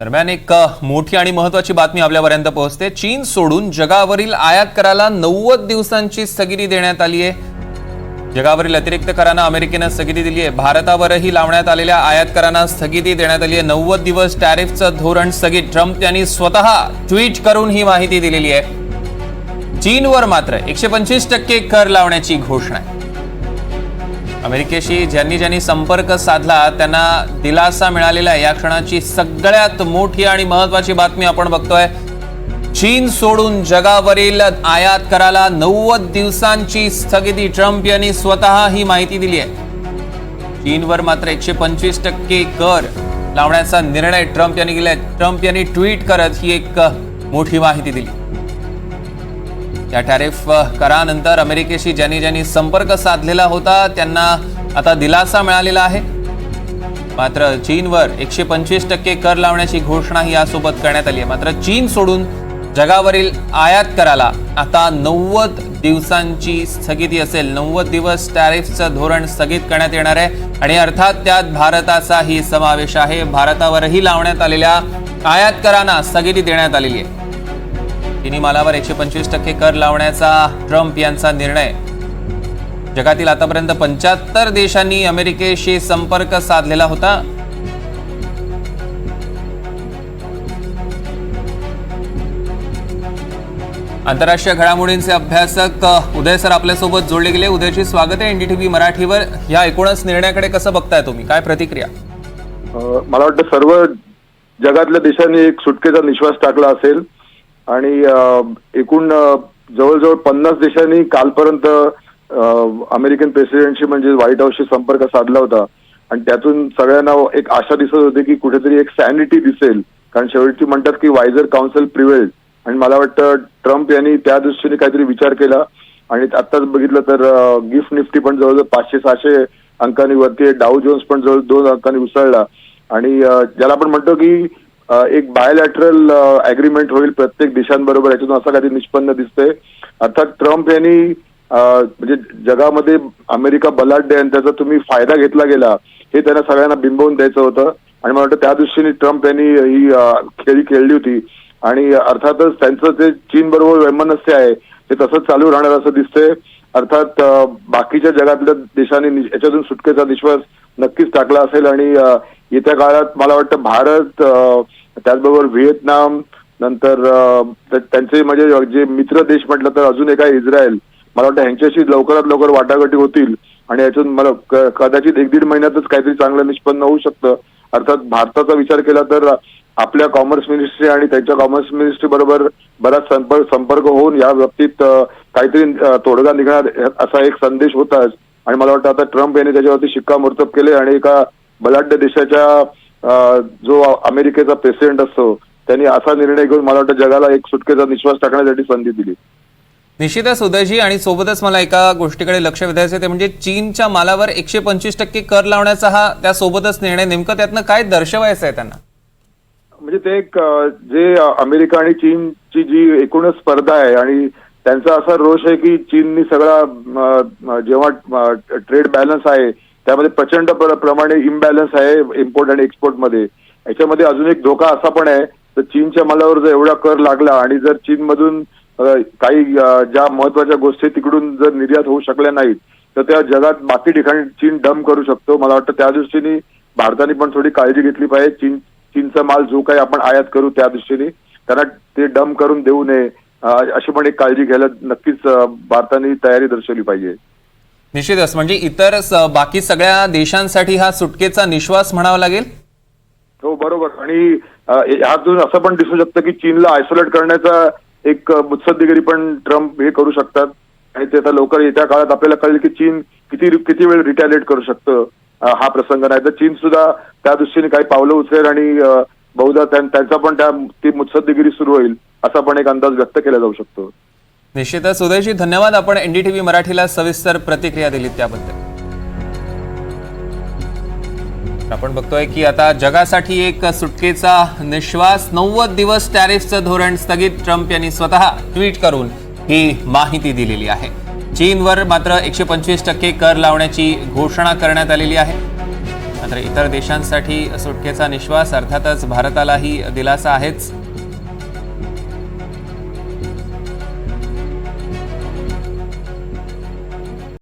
दरम्यान एक मोठी आणि महत्वाची बातमी आपल्यापर्यंत पोहोचते. चीन सोडून जगावरील आयात कराला नव्वद दिवसांची स्थगिती देण्यात आली आहे. जगावरील अतिरिक्त करांना अमेरिकेनं स्थगिती दिली आहे. भारतावरही लावण्यात आलेल्या आयात करांना स्थगिती देण्यात आली आहे. नव्वद दिवस टॅरिफचं धोरण स्थगित. ट्रम्प यांनी स्वतः ट्विट करून ही माहिती दिलेली आहे. चीनवर मात्र एकशे पंचवीस टक्के कर लावण्याची घोषणा आहे. अमेरिकेशी ज्यांनी ज्यांनी संपर्क साधला त्यांना दिलासा मिळालेला आहे. या क्षणाची सगळ्यात मोठी आणि महत्वाची बातमी आपण बघतोय. चीन सोडून जगावरील आयात कराला नव्वद दिवसांची स्थगिती. ट्रम्प यांनी स्वतः ही माहिती दिली आहे. चीनवर मात्र एकशे पंचवीस टक्के कर लावण्याचा निर्णय ट्रम्प यांनी केलाय. ट्रम्प यांनी ट्विट करत ही एक मोठी माहिती दिली. या टॅरिफ करानंतर अमेरिकेशी ज्यांनी ज्यांनी संपर्क साधलेला होता त्यांना आता दिलासा मिळालेला आहे. मात्र चीनवर एकशे पंचवीस टक्के कर लावण्याची घोषणा ही यासोबत करण्यात आली आहे. मात्र चीन सोडून जगावरील आयात कराला आता नव्वद दिवसांची स्थगिती असेल. नव्वद दिवस टॅरिफचं धोरण स्थगित करण्यात येणार आहे. आणि अर्थात त्यात भारताचाही समावेश आहे. भारतावरही लावण्यात आलेल्या आयात करांना स्थगिती देण्यात आलेली आहे. चिनी मालावर एकशे पंचवीस टक्के कर लावण्याचा ट्रम्प यांचा निर्णय. जगातील आतापर्यंत पंच्याहत्तर देशांनी अमेरिकेशी संपर्क साधलेला होता. आंतरराष्ट्रीय घडामोडींचे अभ्यासक उदय सर आपल्यासोबत जोडले गेले. उदयची स्वागत आहे एनडीटीव्ही मराठीवर. या एकूणच निर्णयाकडे कसं बघताय तुम्ही? काय प्रतिक्रिया? मला वाटतं सर्व जगातल्या देशांनी एक सुटकेचा निश्वास टाकला असेल. आणि एकूण जवळजवळ पन्नास देशांनी कालपर्यंत अमेरिकन प्रेसिडेंटशी म्हणजे व्हाईट हाऊसशी संपर्क साधला होता. आणि त्यातून सगळ्यांना एक आशा दिसत होती की कुठेतरी एक सॅनिटी दिसेल. कारण शेवटी म्हणतात की वायझर काउन्सिल प्रिवेल आणि मला वाटतं ट्रम्प यांनी त्या दृष्टीने काहीतरी विचार केला. आणि आत्ताच बघितलं तर गिफ्ट निफ्टी पण जवळजवळ पाचशे सहाशे अंकांनी वरती डाऊ जोन्स पण जवळ दोन अंकांनी उसळला. आणि ज्याला आपण म्हणतो की एक बायोलॅटरल अग्रीमेंट होईल प्रत्येक देशांबरोबर याच्यातून असं काहीतरी निष्पन्न दिसतंय. अर्थात ट्रम्प यांनी म्हणजे जगामध्ये अमेरिका बलाढ्य आणि त्याचा तुम्ही फायदा घेतला गेला हे त्यांना सगळ्यांना बिंबवून द्यायचं होतं. आणि मला वाटतं त्या दृष्टीने ट्रम्प यांनी ही खेळी खेळली होती. आणि अर्थातच त्यांचं जे चीन बरोबर वैमनस्य आहे ते तसंच चालू राहणार असं दिसतंय. अर्थात बाकीच्या जगातल्या देशांनी याच्यातून सुटकेचा विश्वास नक्कीच टाकला असेल आणि येत्या काळात मला वाटतं भारत त्याचबरोबर व्हिएतनाम नंतर त्यांचे म्हणजे जे मित्र देश म्हटलं तर अजून एक आहे इस्रायल. मला वाटतं ह्यांच्याशी लवकरात लवकर वाटाघाटी होतील आणि याच्यातून मला कदाचित एक दीड महिन्यातच काहीतरी चांगलं निष्पन्न होऊ शकतं. अर्थात भारताचा विचार केला तर आपल्या कॉमर्स मिनिस्ट्री आणि त्यांच्या कॉमर्स मिनिस्ट्री बरोबर बराच संपर्क संपर्क होऊन या बाबतीत काहीतरी तोडगा निघणार असा एक संदेश होताच. आणि मला वाटतं आता ट्रम्प यांनी त्याच्यावरती शिक्कामोर्तब केले आणि एका बलाढ्य देशाच्या जो अमेरिकेचा प्रेसिडेंट असतो त्यांनी असा निर्णय घेऊन मला वाटतं जगाला एक सुटकेचा निश्वास टाकण्यासाठी संधी दिली. निश्चितच उदयजी आणि सोबतच मला एका गोष्टीकडे लक्ष वेधायचं आहे ते म्हणजे चीनच्या मालावर एकशे पंचवीस टक्के कर लावण्याचा हा त्यासोबतच निर्णय नेमकं त्यातनं काय दर्शवायचं आहे त्यांना? म्हणजे ते एक जे अमेरिका आणि चीनची जी एकूणच स्पर्धा आहे आणि त्यांचा असा रोष आहे की चीननी सगळा जेव्हा ट्रेड बॅलन्स आहे त्यामध्ये प्रचंड प्रमाणे इम्बॅलन्स आहे इम्पोर्ट आणि एक्सपोर्टमध्ये. याच्यामध्ये अजून एक धोका असा पण आहे तर चीनच्या मालावर जर एवढा कर लागला आणि जर चीनमधून काही ज्या महत्त्वाच्या गोष्टी तिकडून जर निर्यात होऊ शकल्या नाहीत तर त्या जगात बाकी ठिकाणी चीन डम करू शकतो. मला वाटतं त्या दृष्टीने भारताने पण थोडी काळजी घेतली पाहिजे. चीन चीनचा माल जो काही आपण आयात करू त्या दृष्टीने त्यांना ते डम करून देऊ नये. अशी पण एक काळजी घ्यायला नक्कीच भारताने तयारी दर्शवली पाहिजे. निश्चितच म्हणजे इतर बाकी सगळ्या देशांसाठी हा सुटकेचा निश्वास म्हणावा लागेल? हो बरोबर. आणि अ, ह्यातून असं पण दिसू शकतं की चीनला आयसोलेट करण्याचा एक मुत्सद्दीगिरी पण ट्रम्प हे करू शकतात. आणि ते आता लवकर येत्या काळात आपल्याला कळेल की चीन किती किती वेळ रिटॅलिएट करू शकतं हा प्रसंग. नाही तर चीन सुद्धा त्या दृष्टीने काही पावलं उचलेल आणि बहुधा त्यांचा पण त्या ती मुत्सद्देगिरी सुरू होईल असा पण एक अंदाज व्यक्त केला जाऊ शकतो. निश्चितच. उदयजी धन्यवाद. आपण एनडीटीव्ही मराठीला सविस्तर प्रतिक्रिया दिलीत त्याबद्दल. आपण बघतोय की आता जगासाठी एक सुटकेचा निश्वास. नव्वद दिवस टॅरिफचं धोरण स्थगित. ट्रम्प यांनी स्वतः ट्विट करून ही माहिती दिलेली आहे. चीनवर मात्र एकशे पंचवीस टक्के कर लावण्याची घोषणा करण्यात आलेली आहे. मात्र इतर देशांसाठी सुटकेचा निश्वास अर्थातच भारतालाही दिलासा आहेच.